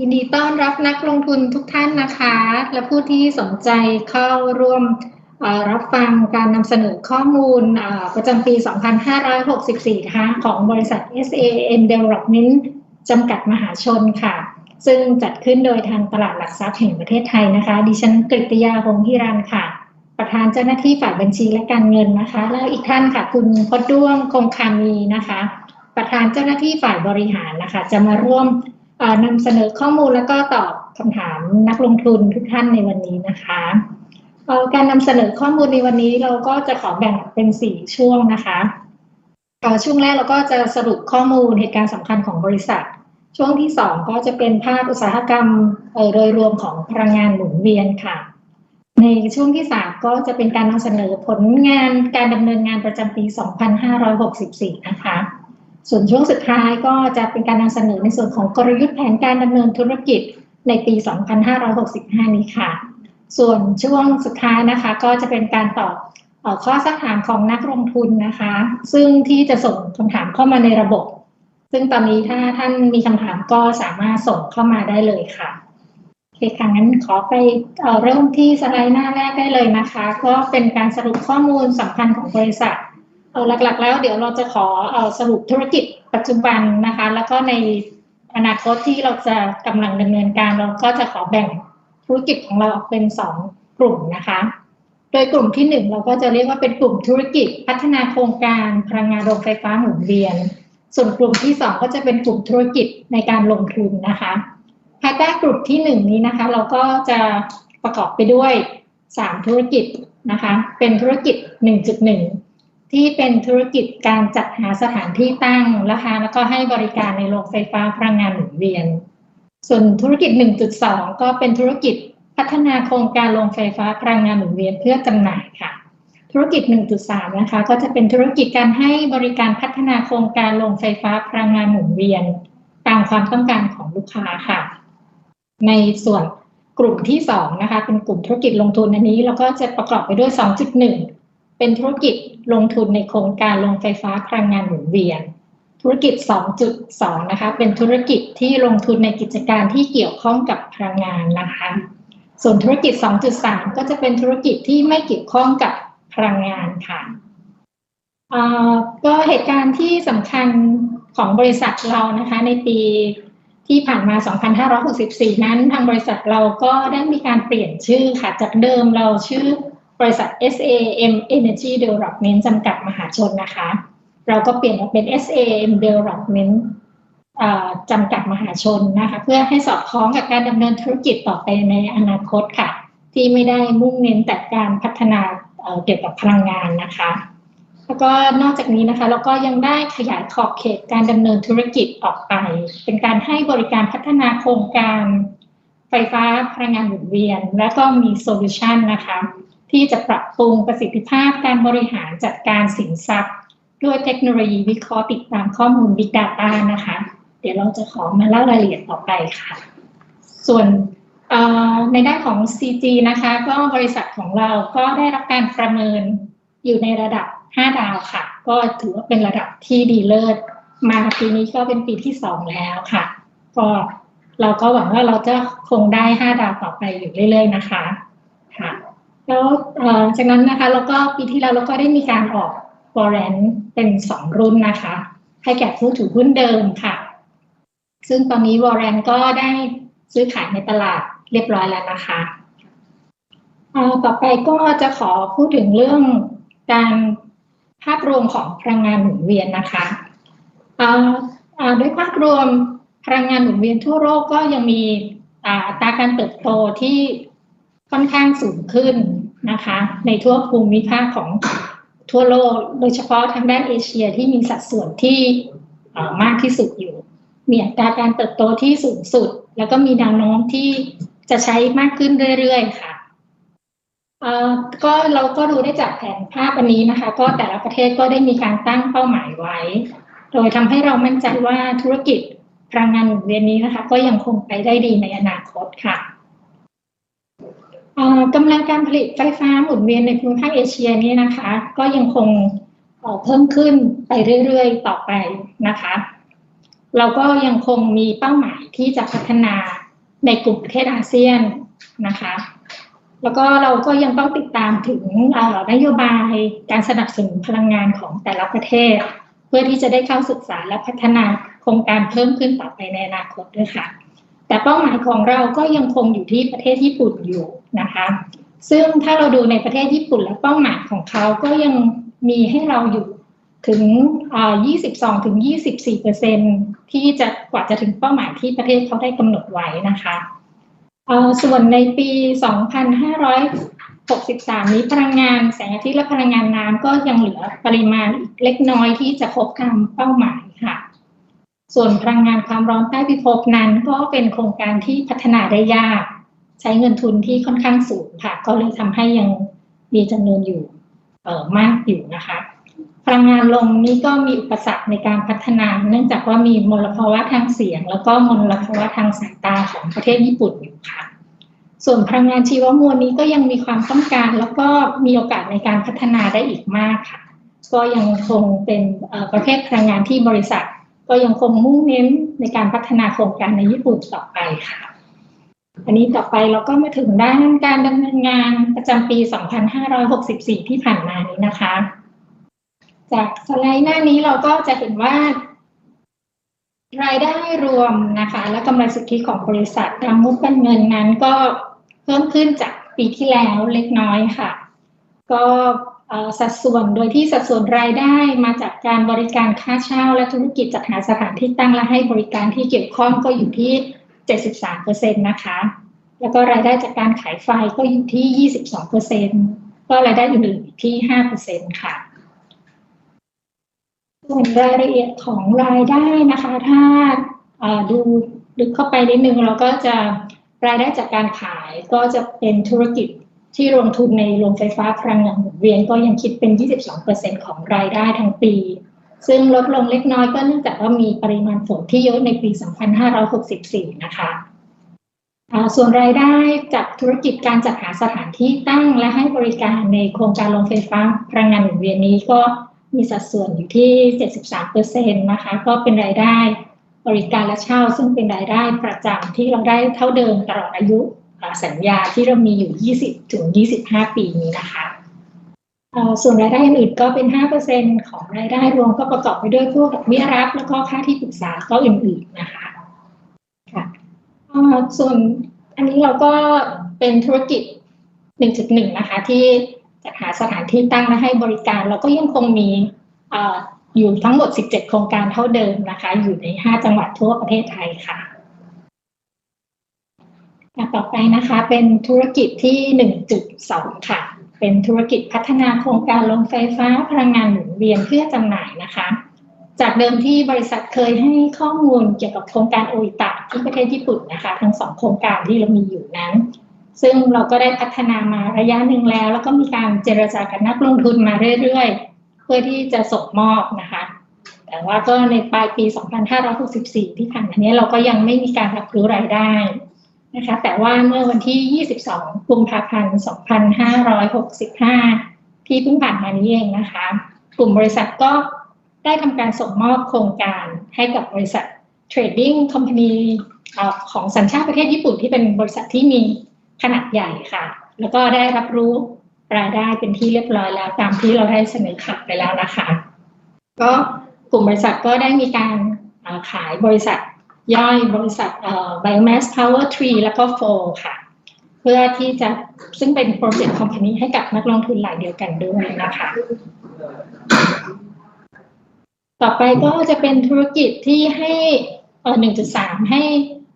ยินดีต้อนรับนักลงทุนทุกท่านนะคะ และผู้ที่สนใจเข้าร่วมรับฟังการนำเสนอข้อมูลประจำปี 2564นะคะของบริษัท SAN Development จำกัดมหาชนค่ะ ซึ่งจัดขึ้นโดยทางตลาดหลักทรัพย์แห่งประเทศไทยนะคะ ดิฉันกฤตยาหงฮิรันค่ะ ประธานเจ้าหน้าที่ฝ่ายบัญชีและการเงินนะคะ และอีกท่านค่ะ คุณพดด้วงคงคามีนะคะ ประธานเจ้าหน้าที่ฝ่ายบริหารนะคะ จะมาร่วม นำเสนอข้อมูลแล้วก็ตอบคำถามนักลงทุนทุกท่านในวันนี้นะคะการนำเสนอข้อมูลในวันนี้เราก็จะขอแบ่งเป็นสี่ช่วงนะคะช่วงแรกเราก็จะสรุปข้อมูลเหตุการณ์สำคัญของบริษัท ช่วงที่สองก็จะเป็นภาพอุตสาหกรรมโดยรวมของพลังงานหมุนเวียนค่ะ ในช่วงที่สามก็จะเป็นการนำเสนอผลงานการดำเนินงานประจำปี 2564 นะคะ ส่วนช่วงสุดท้ายก็จะเป็นการนำเสนอในส่วนของกลยุทธ์แผนการดำเนินธุรกิจในปี 2565 นี้ค่ะ ส่วนช่วงสุดท้ายนะคะ ก็จะเป็นการตอบข้อสักถามของนักลงทุนนะคะ ซึ่งที่จะส่งคำถามเข้ามาในระบบ ซึ่งตอนนี้ถ้าท่านมีคำถามก็สามารถส่งเข้ามาได้เลยค่ะโอเคค่ะงั้นขอไปเเริ่มที่สไลด์หน้าแรกได้เลยนะคะ ก็เป็นการสรุปข้อมูลสำคัญของบริษัท หลักๆ แล้วเดี๋ยวเราจะขอสรุปธุรกิจปัจจุบันนะคะ แล้วก็ในอนาคตที่เราจะกำลังดำเนินการเราก็จะขอแบ่งธุรกิจของเราออกเป็นสองกลุ่มนะคะ โดยกลุ่มที่หนึ่งเราก็จะเรียกว่าเป็นกลุ่มธุรกิจ พัฒนาโครงการพลังงานโรงไฟฟ้าหมุนเวียน ส่วนกลุ่มที่สองก็จะเป็นกลุ่มธุรกิจในการลงทุนนะคะ ภายใต้กลุ่มที่หนึ่งนี้นะคะ เราก็จะประกอบไปด้วยสามธุรกิจนะคะ เป็นธุรกิจ 1.1 ที่เป็นธุรกิจการจัดหาสถานที่ตั้งนะคะแล้วก็ให้บริการในโรงไฟฟ้าพลังงานหมุนเวียน ส่วนธุรกิจ 1.2 ก็เป็นธุรกิจพัฒนาโครงการโรงไฟฟ้าพลังงานหมุนเวียนเพื่อจำหน่ายค่ะ ธุรกิจ 1.3 นะคะ ก็จะเป็นธุรกิจการให้บริการพัฒนาโครงการโรงไฟฟ้าพลังงานหมุนเวียน ตามความต้องการของลูกค้าค่ะ ในส่วนกลุ่มที่2นะคะเป็นกลุ่มธุรกิจลงทุนอันนี้เราก็จะประกอบไปด้วย 2.1 เป็นธุรกิจลงทุนในโครงการโรงไฟฟ้าพลังงานหมุนเวียน ธุรกิจ 2.2 นะคะ เป็นธุรกิจที่ลงทุนในกิจการที่เกี่ยวข้องกับพลังงานนะคะ ส่วนธุรกิจ 2.3 ก็จะเป็นธุรกิจที่ไม่เกี่ยวข้องกับพลังงานค่ะก็เหตุการณ์ที่สำคัญของบริษัทเรานะคะ ในปีที่ผ่านมา 2564 นั้น ทางบริษัทเราก็ได้มีการเปลี่ยนชื่อค่ะ จากเดิมเราชื่อ ริษัท SAM Energy Development จำกัดมหาชนนะคะ เราก็เปลี่ยนมาเป็น SAM Development จำกัดมหาชนนะคะ เพื่อให้สอดคล้องกับการดำเนินธุรกิจต่อไปในอนาคตค่ะ ที่ไม่ได้มุ่งเน้นแต่การพัฒนาเกี่ยวกับพลังงานนะคะ แล้วก็นอกจากนี้นะคะเราก็ยังได้ขยายขอบเขตการดำเนินธุรกิจออกไป เป็นการให้บริการพัฒนาโครงการไฟฟ้าพลังงานหมุนเวียน และก็มีโซลูชันนะคะ ที่จะปรับปรุงประสิทธิภาพการบริหารจัดการสินทรัพย์ ด้วยเทคโนโลยีวิเคราะห์ติดตามข้อมูล Big Data นะคะ เดี๋ยวเราจะขอมาเล่ารายละเอียดต่อไปค่ะ ส่วนในด้านของ CG นะคะ ก็บริษัทของเราก็ได้รับการประเมินอยู่ในระดับ 5 ดาวค่ะ ก็ถือว่าเป็นระดับที่ดีเลิศมาปีนี้ก็เป็นปีที่ 2 แล้วค่ะ ก็เราก็หวังว่าเราจะคงได้ 5 ดาวต่อไปอยู่เรื่อย ๆ นะคะค่ะ แล้วจากนั้นนะคะแล้วก็ปีที่แล้วเราก็ได้มีการออกวอร์เรนเป็นสองรุ่นนะคะ ให้แก่ผู้ถือหุ้นเดิมค่ะ ซึ่งตอนนี้วอร์เรนก็ได้ซื้อขายในตลาดเรียบร้อยแล้วนะคะต่อไปก็จะขอพูดถึงเรื่องการภาพรวมของพลังงานหมุนเวียนนะคะด้วยภาพรวมพลังงานหมุนเวียนทั่วโลกก็ยังมีอัตราการเติบโตที่ ค่อนข้างสูงขึ้นนะคะ ในทั่วภูมิภาคของทั่วโลก โดยเฉพาะทางด้านเอเชียที่มีสัดส่วนที่มากที่สุดอยู่ มีอัตราการเติบโตที่สูงสุด แล้วก็มีแนวโน้มที่จะใช้มากขึ้นเรื่อยๆค่ะก็เราก็ดูได้จากแผนภาพอันนี้นะคะ ก็แต่ละประเทศก็ได้มีการตั้งเป้าหมายไว้ โดยทำให้เรามั่นใจว่าธุรกิจพลังงานหมุนเวียนนี้นะคะ ก็ยังคงไปได้ดีในอนาคตค่ะ กำลังการผลิตไฟฟ้าหมุนเวียนในภูมิภาคเอเชียนี้นะคะ ก็ยังคงเพิ่มขึ้นไปเรื่อยๆ ต่อไปนะคะเราก็ยังคงมีเป้าหมายที่จะพัฒนาในกลุ่มประเทศอาเซียนนะคะ แล้วก็เราก็ยังต้องติดตามถึงนโยบายการสนับสนุนพลังงานของแต่ละประเทศ เพื่อที่จะได้เข้าศึกษาและพัฒนาโครงการเพิ่มขึ้นต่อไปในอนาคตด้วยค่ะ แต่เป้าหมายของเราก็ยังคงอยู่ที่ประเทศญี่ปุ่นอยู่นะคะ ซึ่งถ้าเราดูในประเทศญี่ปุ่นและเป้าหมายของเขาก็ยังมีให้เราอยู่ถึง 22 ถึง 24เปอร์เซ็นที่จะกว่าจะถึงเป้าหมายที่ประเทศเขาได้กำหนดไว้นะคะ ส่วนในปี 2563 นี้พลังงานแสงอาทิตย์และพลังงานน้ำก็ยังเหลือปริมาณอีกเล็กน้อยที่จะครบตามเป้าหมาย ส่วนพลังงานความร้อนใต้พิภพนั้นก็เป็นโครงการที่พัฒนาได้ยาก ใช้เงินทุนที่ค่อนข้างสูงค่ะ ก็เลยทำให้ยังมีจำนวนอยู่เออมากอยู่นะคะ พลังงานลมนี้ก็มีอุปสรรคในการพัฒนา เนื่องจากว่ามีมลภาวะทางเสียง แล้วก็มลภาวะทางสายตาของประเทศญี่ปุ่นอยู่ค่ะ ส่วนพลังงานชีวมวลนี้ก็ยังมีความต้องการ แล้วก็มีโอกาสในการพัฒนาได้อีกมากค่ะ ก็ยังคงเป็นประเภทพลังงานที่บริษัท ก็ยังคงมุ่งเน้นในการพัฒนาโครงการในญี่ปุ่นต่อไปค่ะ อันนี้ต่อไปเราก็มาถึงด้านการดำเนินงานประจำปี 2564 ที่ผ่านมานี้นะคะ จากสไลด์หน้านี้เราก็จะเห็นว่ารายได้รวมนะคะ และกำไรสุทธิของบริษัทตามงบการเงินนั้นก็เพิ่มขึ้นจากปีที่แล้วเล็กน้อยค่ะ ก็ สัดส่วนโดยที่สัดส่วนรายได้มาจากการบริการค่าเช่า และธุรกิจจัดหาสถานที่ตั้งและให้บริการที่เกี่ยวข้องก็อยู่ที่ 73%นะคะ แล้วก็รายได้จากการขายไฟก็อยู่ที่ 22%ก็รายได้อื่นๆที่ 5%ค่ะส่วนรายละเอียดของรายได้นะคะ ถ้าดูลึกเข้าไปนิดนึงเราก็จะรายได้จากการขายก็จะเป็นธุรกิจ ที่ลงทุนในโรงไฟฟ้าพลังงานหมุนเวียนก็ยังคิดเป็น 22%ของรายได้ทั้งปี ซึ่งลดลงเล็กน้อยก็เนื่องจากว่ามีปริมาณฝนที่เยอะในปี 2564 นะคะส่วนรายได้จากธุรกิจการจัดหาสถานที่ตั้งและให้บริการในโครงการโรงไฟฟ้าพลังงานหมุนเวียนนี้ก็มีสัดส่วนอยู่ที่ 73%นะคะ ก็เป็นรายได้บริการและเช่า ซึ่งเป็นรายได้ประจำที่เราได้เท่าเดิมตลอดอายุ สัญญาที่เรามีอยู่ 20 ถึง 25 ปีนี้นะคะส่วนรายได้อื่นก็เป็น 5%ของรายได้รวมก็ประกอบไปด้วยพวกดอกเบี้ยรับ แล้วก็ค่าที่ปรึกษาก็อื่นๆนะคะค่ะส่วนอันนี้เราก็เป็นธุรกิจ 1.1 นะคะ ที่จัดหาสถานที่ตั้งและให้บริการ เราก็ยังคงมีอยู่ทั้งหมด 17 โครงการเท่าเดิมนะคะ อยู่ใน 5 จังหวัดทั่วประเทศไทยค่ะ ต่อไปนะคะเป็นธุรกิจที่ 1.2 ค่ะ เป็นธุรกิจพัฒนาโครงการโรงไฟฟ้าพลังงานหมุนเวียนเพื่อจำหน่ายนะคะ จากเดิมที่บริษัทเคยให้ข้อมูลเกี่ยวกับโครงการโออิตะที่ประเทศญี่ปุ่นนะคะ ทั้งสองโครงการที่เรามีอยู่นั้น ซึ่งเราก็ได้พัฒนามาระยะหนึ่งแล้ว แล้วก็มีการเจรจากับนักลงทุนมาเรื่อยๆ เพื่อที่จะส่งมอบนะคะแต่ว่าก็ในปลายปี 2564 ที่ผ่านมานี้เราก็ยังไม่มีการรับรู้รายได้ นะคะแต่ว่าเมื่อวันที่ 22 กุมภาพันธ์ 2565 ที่เพิ่งผ่านมานี้เองนะคะ กลุ่มบริษัทก็ได้ทำการส่งมอบโครงการให้กับบริษัท Trading Company ของสัญชาติประเทศญี่ปุ่นที่เป็นบริษัทที่มีขนาดใหญ่ค่ะ แล้วก็ได้รับรู้รายได้เป็นที่เรียบร้อยแล้วตามที่เราได้เสนอข่าวไปแล้วนะคะ ก็กลุ่มบริษัทก็ได้มีการขายบริษัท ย่อยบริษัท Biomass Power Tree แล้วก็ f o ค่ะ เพื่อที่จะซึ่งเป็นโปรเจกต์คอมพานีให้กับนักลงทุนหลายเดียวกันด้วยนะคะ ต่อไปก็จะเป็นธุรกิจที่ให้1.3 ให้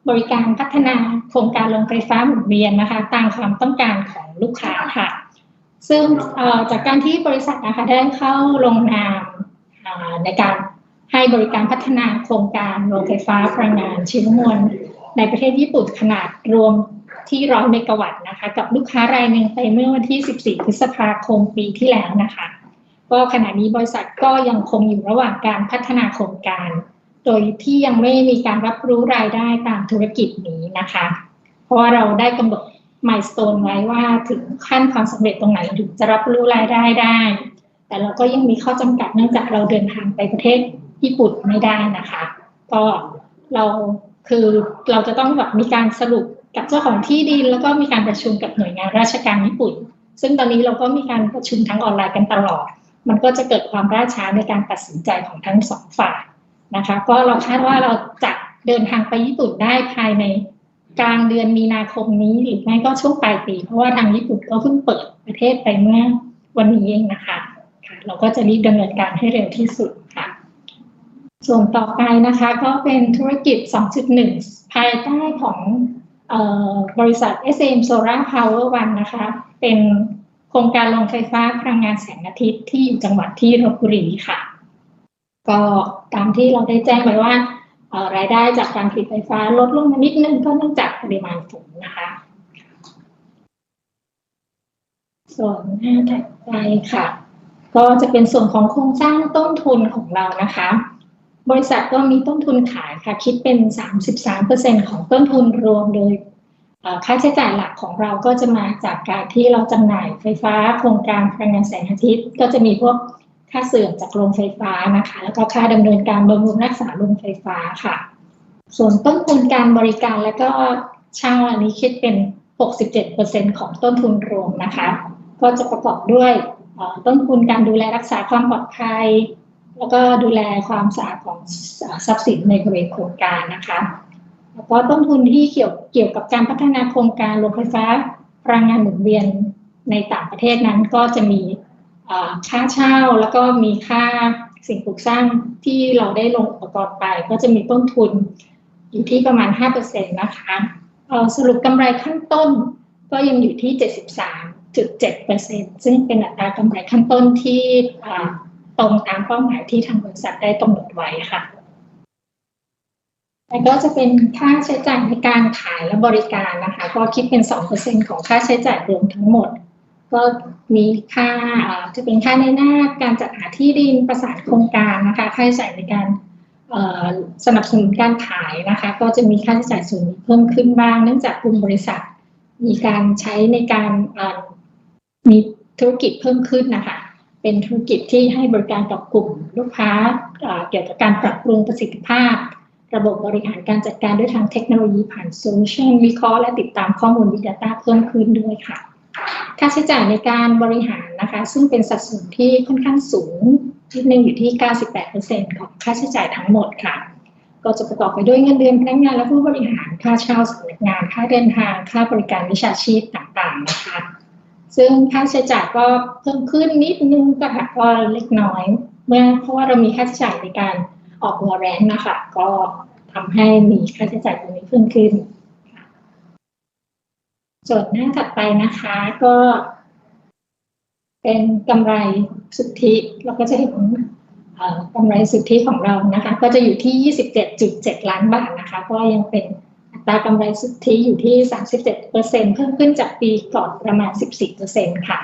บริการพัฒนาโครงการโรงไฟฟ้าหมุนเวียนนะคะตามความต้องการของลูกค้าค่ะ ซึ่งจากการที่บริษัทนะคะได้เข้าลงนามในการ ให้บริการพัฒนาโครงการโรงไฟฟ้าพลังงานชีวมวลในประเทศญี่ปุ่นขนาดรวมที่ร้อยเมกะวัตต์นะคะ กับลูกค้ารายหนึ่งไปเมื่อวันที่ 14 พฤษภาคมปีที่แล้วนะคะ ก็ขณะนี้บริษัทก็ยังคงอยู่ระหว่างการพัฒนาโครงการ โดยที่ยังไม่มีการรับรู้รายได้ตามธุรกิจนี้นะคะ เพราะว่าเราได้กำหนดมายสเตนไว้ว่าถึงขั้นความสำเร็จตรงไหนถึงจะรับรู้รายได้ได้ แต่เราก็ยังมีข้อจำกัดเนื่องจากเราเดินทางไปประเทศ ญี่ปุ่นไม่ได้นะคะ ก็เราคือเราจะต้องแบบมีการสรุปกับเจ้าของที่ดิน แล้วก็มีการประชุมกับหน่วยงานราชการญี่ปุ่น ซึ่งตอนนี้เราก็มีการประชุมทั้งออนไลน์กันตลอด มันก็จะเกิดความล่าช้าในการตัดสินใจของทั้งสองฝ่ายนะคะ ก็เราคาดว่าเราจะเดินทางไปญี่ปุ่นได้ภายในกลางเดือนมีนาคมนี้หรือไม่ก็ช่วงปลายปี เพราะว่าทางญี่ปุ่นก็เพิ่งเปิดประเทศไปเมื่อวันนี้เองนะคะค่ะเราก็จะรีบดำเนินการให้เร็วที่สุดค่ะ ส่วนต่อไปนะคะก็เป็นธุรกิจ 2.1 ภายใต้ของออบริษัท SM Solar Power One นะคะ เป็นโครงการโรงไฟฟ้าพลังงานแสงอาทิตย์ที่อยู่จังหวัดที่ลบบุรีค่ะ ก็ตามที่เราได้แจ้งไปว่ารายได้จากการผลิตไฟฟ้าลดลงมานิดนึงก็เนื่องจากปริมาณฝนนะคะ ส่วนหน้าถัดไปค่ะ ก็จะเป็นส่วนของโครงสร้างต้นทุนของเรานะคะ บริษัทก็มีต้นทุนขายค่ะ คิดเป็น 33%ของต้นทุนรวมโดยค่าใช้จ่ายหลักของเราก็จะมาจากการที่เราจำหน่ายไฟฟ้าโครงการพลังงานแสงอาทิตย์ ก็จะมีพวกค่าเสื่อมจากโรงไฟฟ้านะคะ แล้วก็ค่าดำเนินการบำรุงรักษาโรงไฟฟ้าค่ะ ส่วนต้นทุนการบริการและก็เช่าอันนี้คิดเป็น 67%ของต้นทุนรวมนะคะ ก็จะประกอบด้วยต้นทุนการดูแลรักษาความปลอดภัย แล้วก็ดูแลความสะอาดของทรัพย์สินในบริเวณโครงการนะคะ แล้วก็ต้นทุนที่เกี่ยวเกี่ยวกับการพัฒนาโครงการโรงไฟฟ้าพลังงานหมุนเวียนในต่างประเทศนั้นก็จะมีค่าเช่าแล้วก็มีค่าสิ่งปลูกสร้างที่เราได้ลงอุปกรณ์ไป ก็จะมีต้นทุนอยู่ที่ประมาณ 5%นะคะเอ่อสรุปกำไรขั้นต้นก็ยังอยู่ที่ 73.7%ซึ่งเป็นอัตรากำไรขั้นต้นที่ ตรงตามเป้าหมายที่ทางบริษัทได้กำหนดไว้ค่ะแล้วก็จะเป็นค่าใช้จ่ายในการขายและบริการนะคะ ก็คิดเป็น 2%ของค่าใช้จ่ายรวมทั้งหมด ก็มีค่าจะเป็นค่าในหน้าการจัดหาที่ดินประสานโครงการนะคะ ค่าใช้จ่ายในการสนับสนุนการขายนะคะ ก็จะมีค่าใช้จ่ายส่วนนี้เพิ่มขึ้นบ้าง เนื่องจากกลุ่มบริษัท มีการใช้ในการมีธุรกิจเพิ่มขึ้นนะคะ เป็นธุรกิจที่ให้บริการกับกลุ่มลูกค้าเกี่ยวกับการปรับปรุงประสิทธิภาพ ระบบบริหารการจัดการด้วยทางเทคโนโลยีผ่านโซลูชันวิเคราะห์และติดตามข้อมูล Big Data เพิ่มขึ้นด้วยค่ะ ค่าใช้จ่ายในการบริหารนะคะ ซึ่งเป็นสัดส่วนที่ค่อนข้างสูงนิดนึงอยู่ที่ 98%ของค่าใช้จ่ายทั้งหมดค่ะ ก็จะประกอบไปด้วยเงินเดือนพนักงานและผู้บริหารค่าเช่าสำนักงาน ค่าเดินทาง ค่าบริการวิชาชีพต่างๆนะคะ ซึ่งค่าใช้จ่ายก็เพิ่มขึ้นนิดนึงก็ค่ะก็เล็กน้อย เมื่อเพราะว่าเรามีค่าใช้จ่ายในการออกวอร์แรนต์นะคะก็ทำให้มีค่าใช้จ่ายตรงนี้เพิ่มขึ้นค่ะส่วนหน้าถัดไปนะคะก็ เป็นกำไรสุทธิเราก็จะเห็นเอ่อกำไรสุทธิของเรานะคะ ก็จะอยู่ที่ 27.7 ล้านบาทนะคะ ก็ยังเป็น ตรากำไรสุทธิอยู่ที่ 37%เพิ่มขึ้นจากปีก่อนประมาณ 14%ค่ะ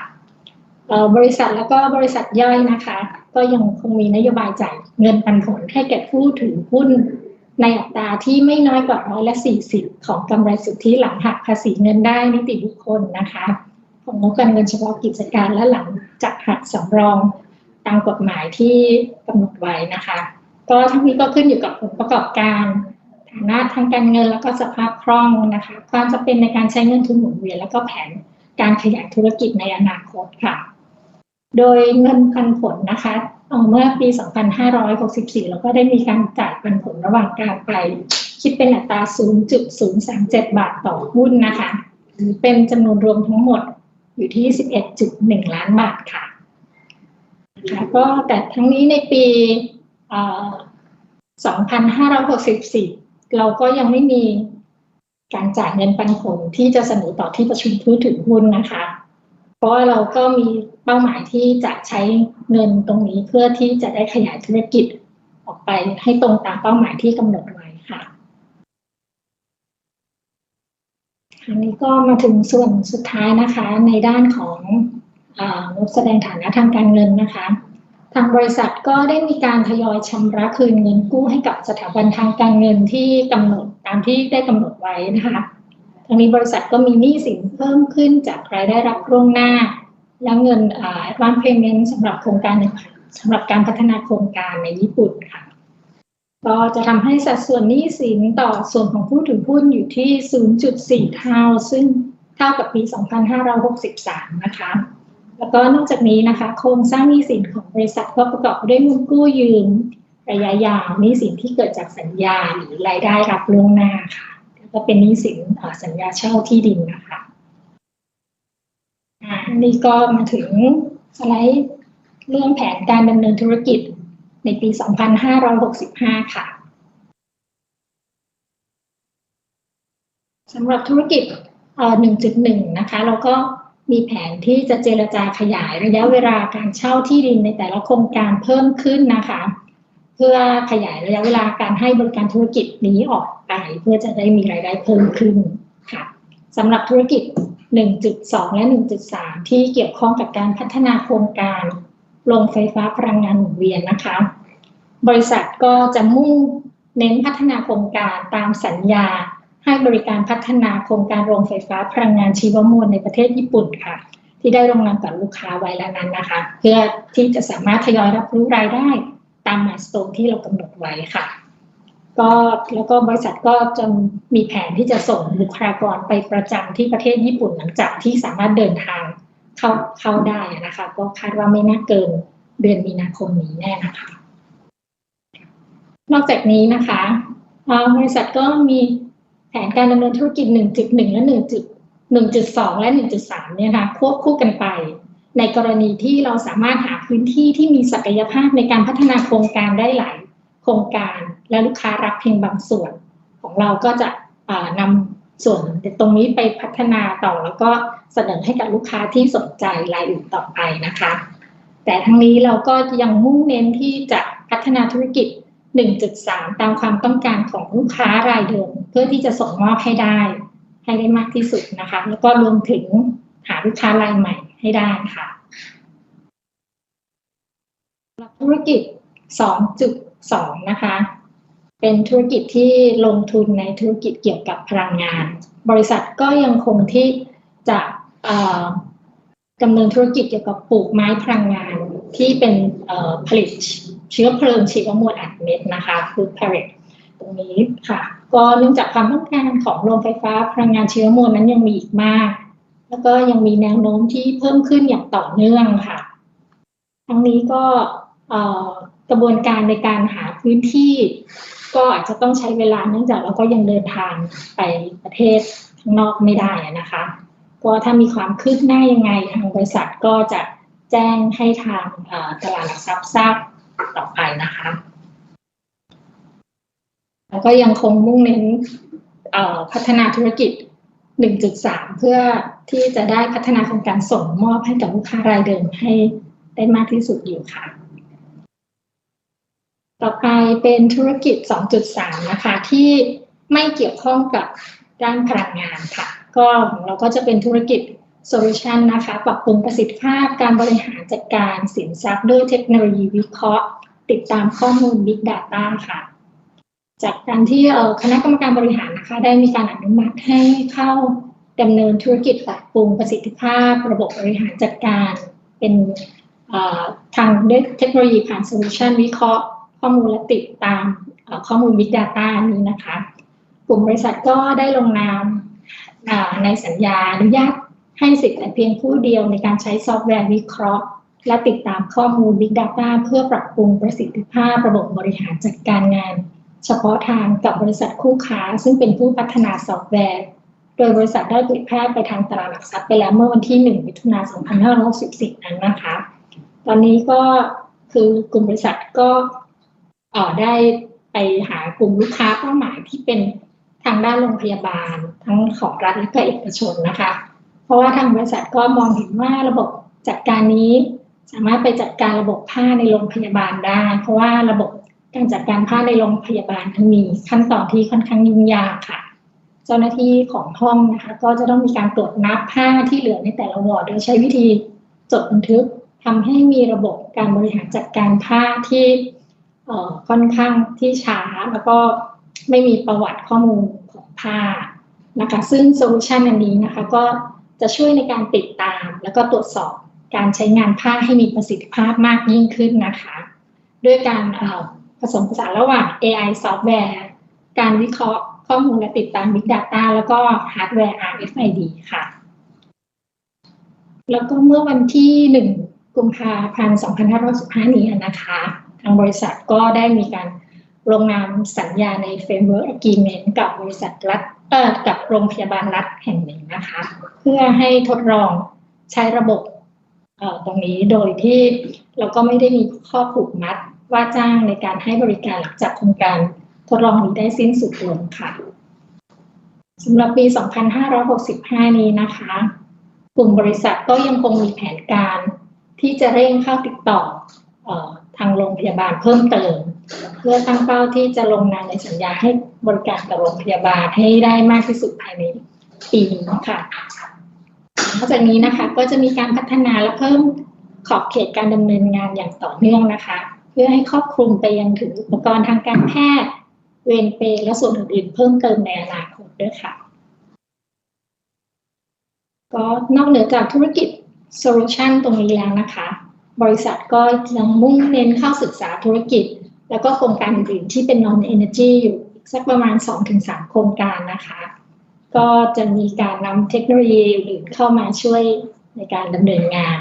เอ่อบริษัทแล้วก็บริษัทย่อยนะคะ ก็ยังคงมีนโยบายจ่ายเงินปันผลให้แก่ผู้ถือหุ้น ในอัตราที่ไม่น้อยกว่าร้อยละ 40 ของกำไรสุทธิหลังหักภาษีเงินได้นิติบุคคลนะคะของงบการเงินเฉพาะกิจการและหลังจากหักสำรองตามกฎหมายที่กำหนดไว้นะคะ ก็ทั้งนี้ก็ขึ้นอยู่กับผลประกอบการ ฐานะทางการเงินแล้วก็สภาพคล่องนะคะ ความจะเป็นในการใช้เงินทุนหมุนเวียนแล้วก็แผนการขยายธุรกิจในอนาคตค่ะ โดยเงินปันผลนะคะเอ่อเมื่อปี 2564เราก็ได้มีการจ่ายปันผลระหว่างการไป คิดเป็นอัตรา 0.037 บาทต่อหุ้นนะคะหรือเป็นจำนวนรวมทั้งหมดอยู่ที่ 11.1 ล้านบาทค่ะนะคะก็แต่ทั้งนี้ในปีเอ่อ2564 เราก็ยังไม่มีการจ่ายเงินปันผลที่จะเสนอต่อที่ประชุมผู้ถือหุ้นนะคะ เพราะว่าเราก็มีเป้าหมายที่จะใช้เงินตรงนี้เพื่อที่จะได้ขยายธุรกิจออกไปให้ตรงตามเป้าหมายที่กำหนดไว้ค่ะอันนี้ก็มาถึงส่วนสุดท้ายนะคะ ในด้านของงบแสดงฐานะทางการเงินนะคะ ทางบริษัทก็ได้มีการทยอยชำระคืนเงินกู้ให้กับสถาบันทางการเงินที่กำหนดตามที่ได้กำหนดไว้นะคะทางนี้บริษัทก็มีหนี้สินเพิ่มขึ้นจากรายได้รับล่วงหน้า และเงินอ่า advance payment สำหรับโครงการในสำหรับการพัฒนาโครงการในญี่ปุ่นค่ะ ก็จะทำให้สัดส่วนหนี้สินต่อส่วนของผู้ถือหุ้นอยู่ที่ 0.4 เท่า ซึ่งเท่ากับปี 2563 นะคะ แล้วก็นอกจากนี้นะคะ โครงสร้างหนี้สินของบริษัทก็ประกอบด้วยเงินกู้ยืมระยะยาวหนี้สินที่เกิดจากสัญญาหรือรายได้รับล่วงหน้าค่ะแล้วก็เป็นหนี้สินสัญญาเช่าที่ดินนะคะอ่านี่ก็มาถึงสไลด์เรื่องแผนการดำเนินธุรกิจในปี 2565 ค่ะสำหรับธุรกิจ 1.1 นะคะ เราก็ มีแผนที่จะเจรจาขยายระยะเวลาการเช่าที่ดินในแต่ละโครงการเพิ่มขึ้นนะคะ เพื่อขยายระยะเวลาการให้บริการธุรกิจนี้ออกไป เพื่อจะได้มีรายได้เพิ่มขึ้นค่ะสำหรับธุรกิจ 1.2 และ 1.3 ที่เกี่ยวข้องกับการพัฒนาโครงการโรงไฟฟ้าพลังงานหมุนเวียนนะคะ บริษัทก็จะมุ่งเน้นพัฒนาโครงการตามสัญญา ให้บริการพัฒนาโครงการโรงไฟฟ้าพลังงานชีวมวลในประเทศญี่ปุ่นค่ะ ที่ได้ลงนามกับลูกค้าไว้แล้วนั้นนะคะ เพื่อที่จะสามารถทยอยรับรู้รายได้ตามมาสโตนที่เรากำหนดไว้ค่ะก็แล้วก็บริษัทก็จะมีแผนที่จะส่งบุคลากรไปประจำที่ประเทศญี่ปุ่นหลังจากที่สามารถเดินทางเข้าเข้าได้นะคะ ก็คาดว่าไม่น่าเกินเดือนมีนาคมนี้แน่นะคะ นอกจากนี้นะคะบริษัทก็มี ผนการดำเนินธุรกิจ 1.1 และ 1.1.2 และ 1.3 เนี่ยนะคะควบคู่กันไป ในกรณีที่เราสามารถหาพื้นที่ที่มีศักยภาพในการพัฒนาโครงการได้หลายโครงการและลูกค้ารับเพียงบางส่วน ของเราก็จะนำส่วนตรงนี้ไปพัฒนาต่อแล้วก็เสนอให้กับลูกค้าที่สนใจรายอื่นต่อไปนะคะ แต่ทั้งนี้เราก็ยังมุ่งเน้นที่จะพัฒนาธุรกิจ 1.3 ตามความต้องการของลูกค้ารายเดิม เพื่อที่จะส่งมอบให้ได้ ให้ได้มากที่สุดนะคะ แล้วก็รวมถึงหาลูกค้ารายใหม่ให้ได้ค่ะธุรกิจ 2.2 นะคะ เป็นธุรกิจที่ลงทุนในธุรกิจเกี่ยวกับพลังงาน บริษัทก็ยังคงที่จะดำเนินธุรกิจเกี่ยวกับปลูกไม้พลังงานที่เป็นผลิต เชื้อเพลิงชีวมวลอัดเม็ดนะคะคือพาร์ตรงนี้ค่ะ ก็เนื่องจากความต้องการของโรงไฟฟ้าพลังงานเชื้อมวลนั้นยังมีอีกมาก แล้วก็ยังมีแนวโน้มที่เพิ่มขึ้นอย่างต่อเนื่องค่ะ ทั้งนี้ก็กระบวนการในการหาพื้นที่ ก็อาจจะต้องใช้เวลาเนื่องจากเราก็ยังเดินทางไปประเทศข้างนอกไม่ได้นะคะก็ถ้ามีความคืบหน้ายังไงทางบริษัทก็จะแจ้งให้ทางตลาดหลักทรัพย์ทราบ ต่อไปนะคะ แล้วก็ยังคงมุ่งเน้นพัฒนาธุรกิจ 1.3 เพื่อที่จะได้พัฒนาโครงการส่งมอบให้กับลูกค้ารายเดิมให้ได้มากที่สุดอยู่ค่ะ ต่อไปเป็นธุรกิจ 2.3 นะคะ ที่ไม่เกี่ยวข้องกับด้านพลังงานค่ะ ก็ของเราก็จะเป็นธุรกิจ โซลูชันนะคะ ปรับปรุงประสิทธิภาพการบริหารจัดการสินทรัพย์ด้วยเทคโนโลยีวิเคราะห์ ติดตามข้อมูล Big Data ค่ะ จากการที่คณะกรรมการบริหารนะคะ ได้มีการอนุมัติให้เข้าดำเนินธุรกิจปรับปรุงประสิทธิภาพ ระบบบริหารจัดการเป็นทางด้วยเทคโนโลยีผ่านโซลูชันวิเคราะห์ข้อมูลและติดตามข้อมูล Big Data นี้นะคะ กลุ่มบริษัทก็ได้ลงนามในสัญญาอนุญาต ให้สิทธิ์แต่เพียงผู้เดียวในการใช้ซอฟต์แวร์วิเคราะห์ และติดตามข้อมูล Big Data เพื่อปรับปรุงประสิทธิภาพระบบบริหารจัดการงาน เฉพาะทางกับบริษัทคู่ค้า ซึ่งเป็นผู้พัฒนาซอฟต์แวร์ โดยบริษัทได้เผยแพร่ไปทางตลาดหลักทรัพย์ไปแล้วเมื่อวันที่ 1 มิถุนายน 2564 นั้นนะคะ ตอนนี้ก็คือกลุ่มบริษัทก็ออได้ไปหากลุ่มลูกค้าเป้าหมายที่เป็นทางด้านโรงพยาบาลทั้งของรัฐและก็เอกชนนะคะ เพราะว่าทางบริษัทก็มองเห็นว่าระบบจัดการนี้ สามารถไปจัดการระบบผ้าในโรงพยาบาลได้ เพราะว่าระบบการจัดการผ้าในโรงพยาบาลมันมีขั้นตอนที่ค่อนข้างยุ่งยากค่ะ เจ้าหน้าที่ของห้องนะคะ ก็จะต้องมีการตรวจนับผ้าที่เหลือในแต่ละวอร์ดโดยใช้วิธีจดบันทึกทำให้มีระบบการบริหารจัดการผ้าที่ค่อนข้างที่ช้าแล้วก็ไม่มีประวัติข้อมูลของผ้านะคะซึ่งโซลูชันอันนี้นะคะก็ จะช่วยในการติดตาม แล้วก็ตรวจสอบการใช้งานผ้าให้มีประสิทธิภาพมากยิ่งขึ้นนะคะ ด้วยการผสมผสานระหว่าง AI ซอฟต์แวร์การวิเคราะห์ข้อมูลและติดตาม Big Data แล้วก็ฮาร์ดแวร์ RFID ค่ะ แล้วก็เมื่อวันที่ 1 กุมภาพันธ์ 2515 นี้นะคะ ทางบริษัทก็ได้มีการ ลงนามสัญญาใน Framework Agreement กับบริษัทรัฐเอ่อกับโรงพยาบาลรัฐแห่งหนึ่งนะคะ เพื่อให้ทดลองใช้ระบบเอ่อตรงนี้โดยที่เราก็ไม่ได้มีข้อผูกมัดว่าจ้างในการให้บริการหลังจากโครงการทดลองนี้ได้สิ้นสุดลงค่ะสำหรับปี 2565 นี้นะคะ กลุ่มบริษัทก็ยังคงมีแผนการที่จะเร่งเข้าติดต่อออทางโรงพยาบาลเพิ่มเติม เพื่อตั้งเป้าที่จะลงนามในสัญญาให้บริการกับโรงพยาบาลให้ได้มากที่สุดภายในปีนี้ค่ะนอกจากนี้นะคะก็จะมีการพัฒนาและเพิ่มขอบเขตการดำเนินงานอย่างต่อเนื่องนะคะ เพื่อให้ครอบคลุมไปยังถึงอุปกรณ์ทางการแพทย์ เวรเปรและส่วนอื่นๆ เพิ่มเติมในอนาคตด้วยค่ะ ก็นอกเหนือจากธุรกิจโซลูชันตรงนี้แล้วนะคะ บริษัทก็ยังมุ่งเน้นเข้าศึกษาธุรกิจ แล้วก็โครงการอื่นๆที่เป็น non energy อยู่สักประมาณ 2-3 โครงการนะคะ ก็จะมีการนำเทคโนโลยีอื่นเข้ามาช่วยในการดำเนินงาน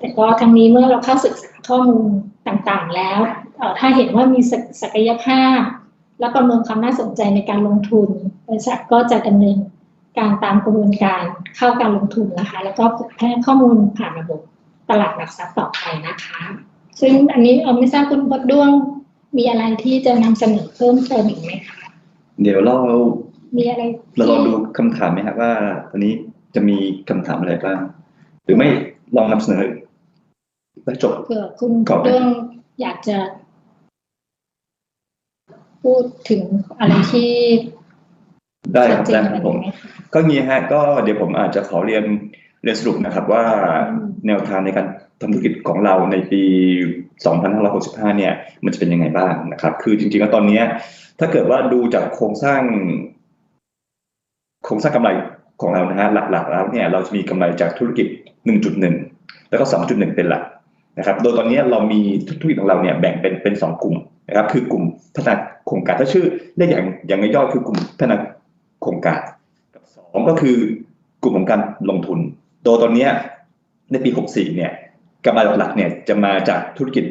แต่ก็ทั้งนี้เมื่อเราเข้าศึกษาข้อมูลต่างๆแล้ว ถ้าเห็นว่ามีศักศักยภาพ และประเมินความน่าสนใจในการลงทุน บริษัทก็จะดำเนินการตามกระบวนการเข้าการลงทุนนะคะ แล้วก็เผยแพร่ข้อมูลผ่านระบบตลาดหลักทรัพย์ต่อไปนะคะ ซึ่งอันนี้เอาไม่ทราบคุณพดด้วง มีอะไรที่จะนำเสนอเพิ่มเติมอีกไหมคะ เดี๋ยวเรามีอะไรเราลองที่ดูคำถามไหมครับว่าตอนนี้จะมีคำถามอะไรบ้าง หรือไม่ลองนำเสนอแล้วจบเผื่อคุณพก่อดนด้วงอยากจะ พูดถึงอะไรที่ได้คชัดรับเจได้นคกรับว่าผมนี้ไหมคะก็งี้ฮะก็เดี๋ยวผมอาจจะขอเรียนเรียนสรุปนะครับว่าอืมแนวทางในการทำธุรกิจของเราในปี 2565 เนี่ยมันจะเป็นยังไงบ้างนะครับ คือจริงๆแล้วตอนนี้ถ้าเกิดว่าดูจากโครงสร้าง โครงสร้างกำไรของเรานะฮะหลักๆ แล้วเนี่ยเราจะมีกำไรจากธุรกิจ 1.1 แล้วก็ 2.1 เป็นหลักนะครับโดยตอนนี้เรามีธุรกิจของเราเนี่ยแบ่งเป็นเป็นสองกลุ่มนะครับคือกลุ่มพัฒนาโครงการถ้าชื่อเรียกอย่างอย่างย่อยคือกลุ่มพัฒนาโครงการกับสองก็คือกลุ่มของการลงทุน โดยตอนนี้ในปี 64 เนี่ย กำไรหลักๆเนี่ยจะมาจากธุรกิจ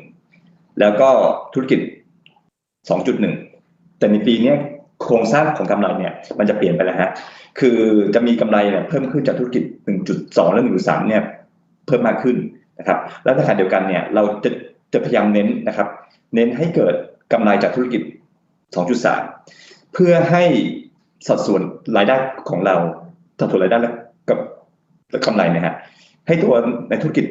1.1 แล้วก็ธุรกิจ 2.1 แต่ในปีนี้โครงสร้างของกำไรเนี่ยมันจะเปลี่ยนไปแล้วฮะ คือจะมีกำไรเนี่ยเพิ่มขึ้นจากธุรกิจ 1.2 และ 1.3 เนี่ยเพิ่มมากขึ้นนะครับ แล้วในขณะเดียวกันเนี่ยเราจะจะพยายามเน้นนะครับ เน้นให้เกิดกำไรจากธุรกิจ 2.3 เพื่อให้สัดส่วนรายได้ของเราสัดส่วนรายได้และกับกำไรนะฮะให้ตัวในธุรกิจ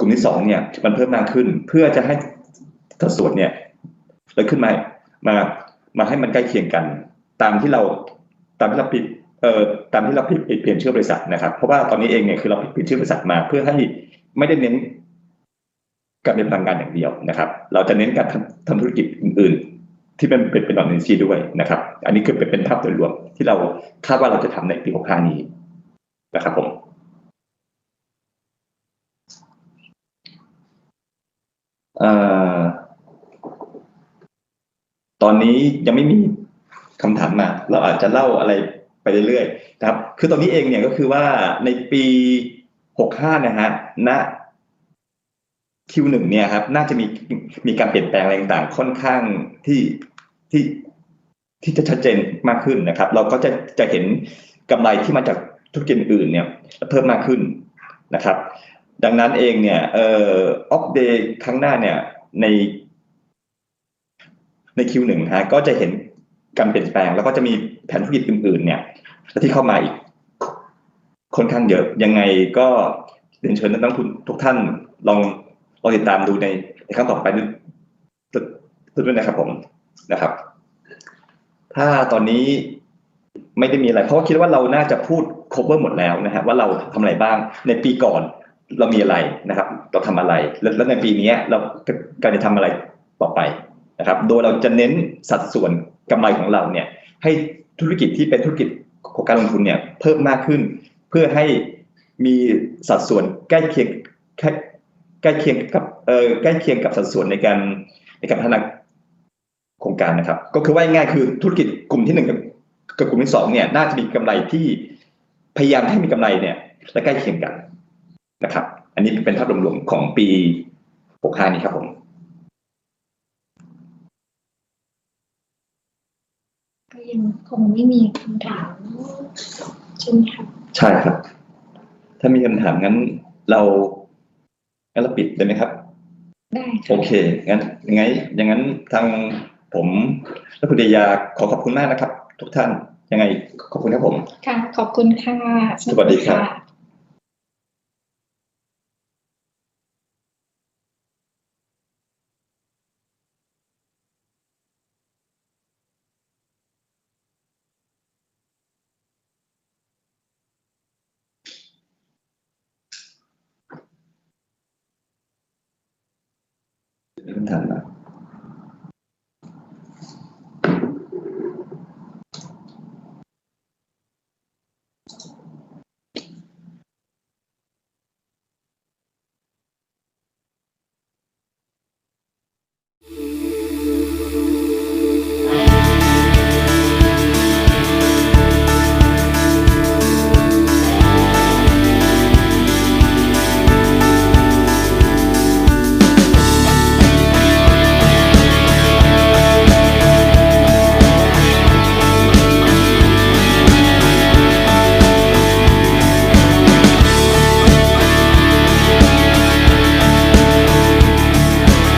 กลุ่มที่สองเนี่ยมันเพิ่มมากขึ้นเพื่อจะให้สัดส่วนเนี่ยเลยขึ้นมามามาให้มันใกล้เคียงกัน ตามที่เราตามที่เราปิดเอ่อตามที่เราปิดเปลี่ยนชื่อบริษัทนะครับ เพราะว่าตอนนี้เองเนี่ยคือเราเปลี่ยนชื่อบริษัทมา เพื่อให้ไม่ได้เน้นการเป็นพลังงานอย่างเดียวนะครับ เราจะเน้นการทำทำธุรกิจอื่น ๆ ที่เป็นเป็นเป็นดอนเนซีด้วยนะครับ อันนี้คือเป็นเป็นภาพโดยรวมที่เราคาดว่าเราจะทำในปี 65 นี้นะครับผม เอ่อ ตอนนี้ยังไม่มีคำถามมา เราอาจจะเล่าอะไรไปเรื่อยๆครับ คือตอนนี้เองเนี่ยก็คือว่าในปีหกห้านะฮะณ Q1 เนี่ยครับ น่าจะมีมีการเปลี่ยนแปลงอะไรต่างๆ ค่อนข้างที่ที่ที่จะชัดเจนมากขึ้นนะครับ เราก็จะจะเห็นกำไรที่มาจากธุรกิจอื่นเนี่ยเพิ่มมากขึ้นนะครับ ดังนั้นเองเนี่ยเอ่อออฟเดย์ครั้งหน้าเนี่ยในใน Q1 ฮะก็จะเห็นการเปลี่ยนแปลง แล้วก็จะมีแผนธุรกิจอื่น ๆ เนี่ยที่เข้ามาอีกค่อนข้างเยอะยังไงก็เรียนเชิญนักลงทุนทุกท่านลองลองติดตามดูในในครั้งต่อไปด้วยด้วยนะครับผมนะครับ ถ้าตอนนี้ไม่ได้มีอะไร เพราะว่าคิดว่าเราน่าจะพูด cover หมดแล้วนะฮะว่าเราทำอะไรบ้างในปีก่อน เรามีอะไรนะครับ เราทำอะไร แล้วในปีนี้เราการจะทำอะไรต่อไปนะครับ โดยเราจะเน้นสัดส่วนกำไรของเราเนี่ย ให้ธุรกิจที่เป็นธุรกิจของการลงทุนเนี่ยเพิ่มมากขึ้น เพื่อให้มีสัดส่วนใกล้เคียงใกล้เคียงกับเอ่อใกล้เคียงกับสัดส่วนในการในการพัฒนาโครงการนะครับ ก็คือว่าง่ายคือธุรกิจกลุ่มที่หนึ่งกับกับกลุ่มที่สองเนี่ยน่าจะมีกำไรที่พยายามให้มีกำไรเนี่ยและใกล้เคียงกัน นะครับ อันนี้เป็นภาพรวมๆของปี 65 นี้ครับผมก็ยังคงไม่มีคำถามใช่ไหมคะใช่ครับ ถ้ามีคำถามงั้นเรางั้นเราปิดเลยไหมครับ ได้โอค่ะเค งั้นยังไงอย่างนั้นทางผมและคุณเดียาขอขอบคุณมากนะครับ ทุกท่านยังไงขอบคุณครับผม ค่ะ ขอบคุณค่ะ สวัสดีครับ Nutella